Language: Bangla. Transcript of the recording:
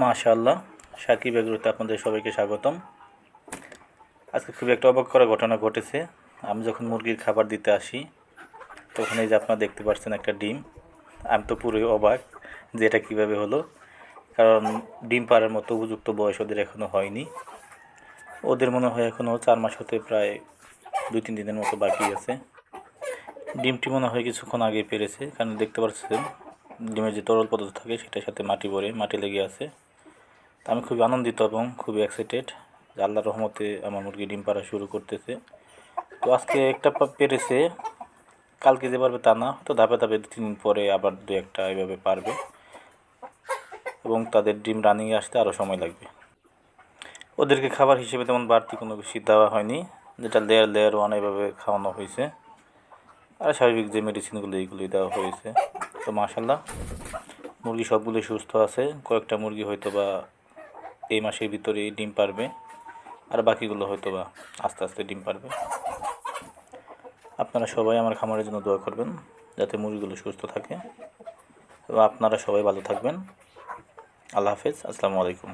মাশাআল্লাহ। সাকিব এগ্রোতে আপনাদের সবাইকে স্বাগতম। আজকে খুব একটা অবাক করা ঘটনা ঘটেছে। আমি যখন মুরগির খাবার দিতে আসি, তখন এই যে আপনারা দেখতে পাচ্ছেন একটা ডিম। আমি তো পুরোই অবাক যে এটা কীভাবে হলো। কারণ ডিম পাড়ার মতো উপযুক্ত বয়স ওদের এখনও হয়নি। ওদের মনে হয় এখনও চার মাস হতে প্রায় দুই তিন দিনের মতো বাকি আছে। ডিমটি মনে হয় কিছুক্ষণ আগে পেরেছে, কারণ দেখতে পাচ্ছেন ডিমের যে তরল পদার্থ থাকে, সেটার সাথে মাটি ভরে মাটি লেগে আছে। তা আমি খুবই আনন্দিত এবং খুবই এক্সাইটেড যে আল্লাহর রহমতে আমার মুরগি ডিম পাড়া শুরু করতেছে। তো আজকে একটা পেরেছে, কালকে যে পারবে তা না, তো ধাপে ধাপে দু তিন পরে আবার দু একটা এভাবে পারবে। এবং তাদের ডিম রানিংয়ে আসতে আরও সময় লাগবে। ওদেরকে খাবার হিসেবে তেমন বাড়তি কোনো কিছু দেওয়া হয়নি, যেটা লেয়ার লেয়ার ওয়ান এভাবে খাওয়ানো হয়েছে। আর স্বাভাবিক যে মেডিসিনগুলো এইগুলোই দেওয়া হয়েছে। তো মাশাল্লাহ মুরগি সবগুলোই সুস্থ আছে। কয়েকটা মুরগি হয়তো বা এই মাসের ভিতরেই ডিম পারবে, আর বাকিগুলো হয়তো বা আস্তে আস্তে ডিম পারবে। আপনারা সবাই আমার খামারের জন্য দোয়া করবেন, যাতে মুরগিগুলো সুস্থ থাকে। এবং আপনারা সবাই ভালো থাকবেন। আল্লাহ হাফেজ, আসসালামু আলাইকুম।